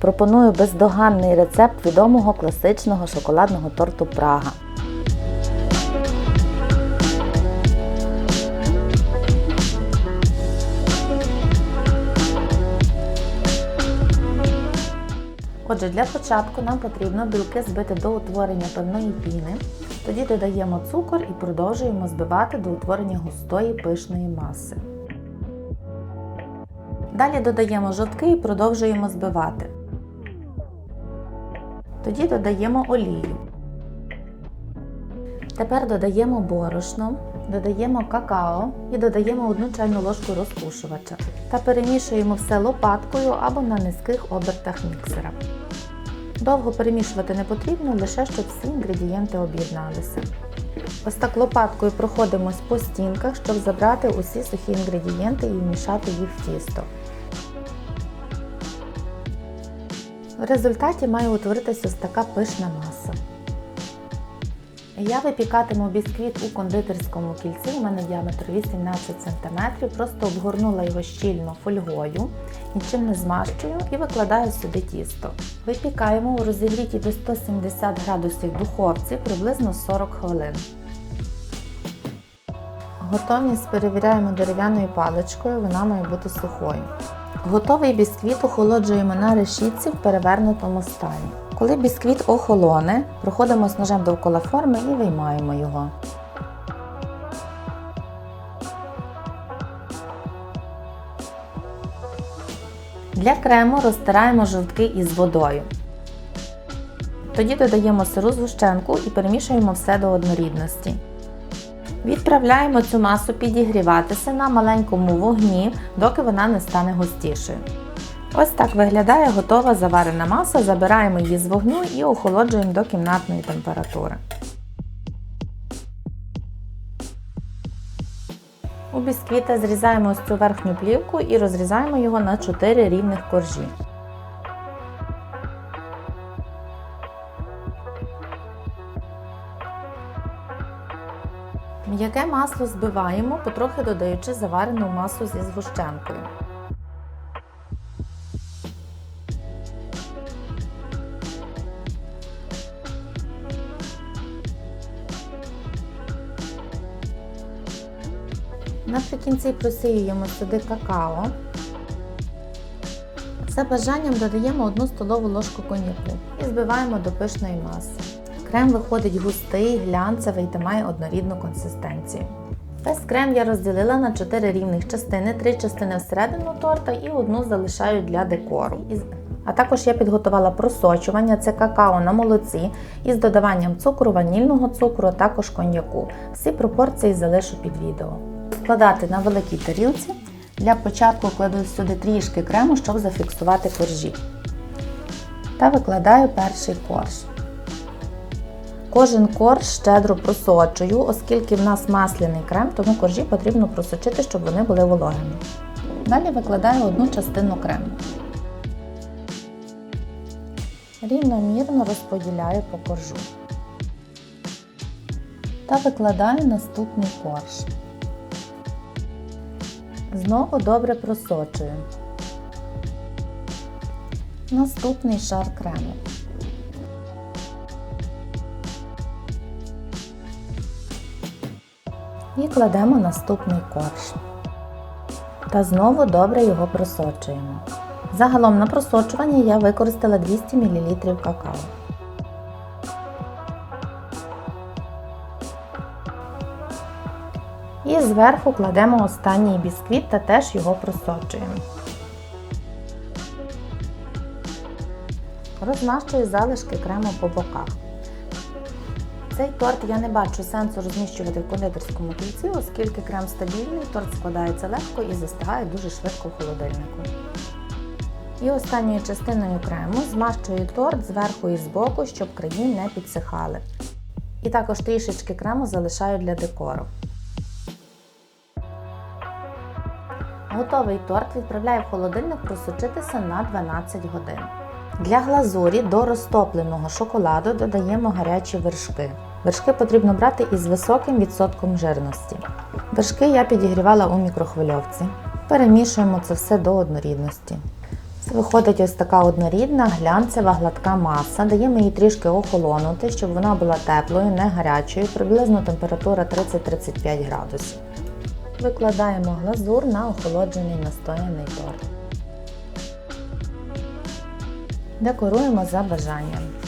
пропоную бездоганний рецепт відомого класичного шоколадного торту Прага. Отже, для початку нам потрібно білки збити до утворення певної піни. Тоді додаємо цукор і продовжуємо збивати до утворення густої пишної маси. Далі додаємо жовтки і продовжуємо збивати. Тоді додаємо олію. Тепер додаємо борошно, додаємо какао і додаємо 1 чайну ложку розпушувача та перемішуємо все лопаткою або на низьких обертах міксера. Довго перемішувати не потрібно, лише щоб всі інгредієнти об'єдналися. Ось так лопаткою проходимось по стінках, щоб забрати усі сухі інгредієнти і вмішати їх в тісто. В результаті має утворитися ось така пишна маса. Я випікатиму бісквіт у кондитерському кільці, у мене діаметр 18 см, просто обгорнула його щільно фольгою, нічим не змащую і викладаю сюди тісто. Випікаємо у розігрітій до 170 градусів духовці приблизно 40 хвилин. Готовність перевіряємо дерев'яною паличкою, вона має бути сухою. Готовий бісквіт охолоджуємо на решітці в перевернутому стані. Коли бісквіт охолоне, проходимо з ножем довкола форми і виймаємо його. Для крему розтираємо жовтки із водою. Тоді додаємо сиру згущенку і перемішуємо все до однорідності. Відправляємо цю масу підігріватися на маленькому вогні, доки вона не стане густішою. Ось так виглядає готова заварена маса, забираємо її з вогню і охолоджуємо до кімнатної температури. У бісквіта зрізаємо ось цю верхню плівку і розрізаємо його на 4 рівних коржі. М'яке масло збиваємо, потрохи додаючи заварену масу зі згущенкою. Наприкінці просіюємо сюди какао. За бажанням додаємо 1 столову ложку коньяку і збиваємо до пишної маси. Крем виходить густий, глянцевий та має однорідну консистенцію. Весь крем я розділила на 4 рівних частини, 3 частини всередину торта і одну залишаю для декору. А також я підготувала просочування, це какао на молоці із додаванням цукру, ванільного цукру, а також коньяку. Всі пропорції залишу під відео. Складати на великій тарілці. Для початку кладу сюди трішки крему, щоб зафіксувати коржі. Та викладаю перший корж. Кожен корж щедро просочую, оскільки в нас масляний крем, тому коржі потрібно просочити, щоб вони були вологими. Далі викладаю одну частину крему. Рівномірно розподіляю по коржу. Та викладаю наступний корж. Знову добре просочую. Наступний шар крему. І кладемо наступний корж. Та знову добре його просочуємо. Загалом на просочування я використала 200 мл какао. І зверху кладемо останній бісквіт та теж його просочуємо. Розмащую залишки крему по боках. Цей торт я не бачу сенсу розміщувати в кондитерському кільці, оскільки крем стабільний, торт складається легко і застигає дуже швидко в холодильнику. І останньою частиною крему змащую торт зверху і збоку, щоб краї не підсихали. І також трішечки крему залишаю для декору. Готовий торт відправляю в холодильник просочитися на 12 годин. Для глазурі до розтопленого шоколаду додаємо гарячі вершки. Вершки потрібно брати із високим відсотком жирності. Вершки я підігрівала у мікрохвильовці. Перемішуємо це все до однорідності. Це виходить ось така однорідна глянцева гладка маса. Даємо їй трішки охолонути, щоб вона була теплою, не гарячою, приблизно температура 30-35 градусів. Викладаємо глазур на охолоджений настояний торт. Декоруємо за бажанням.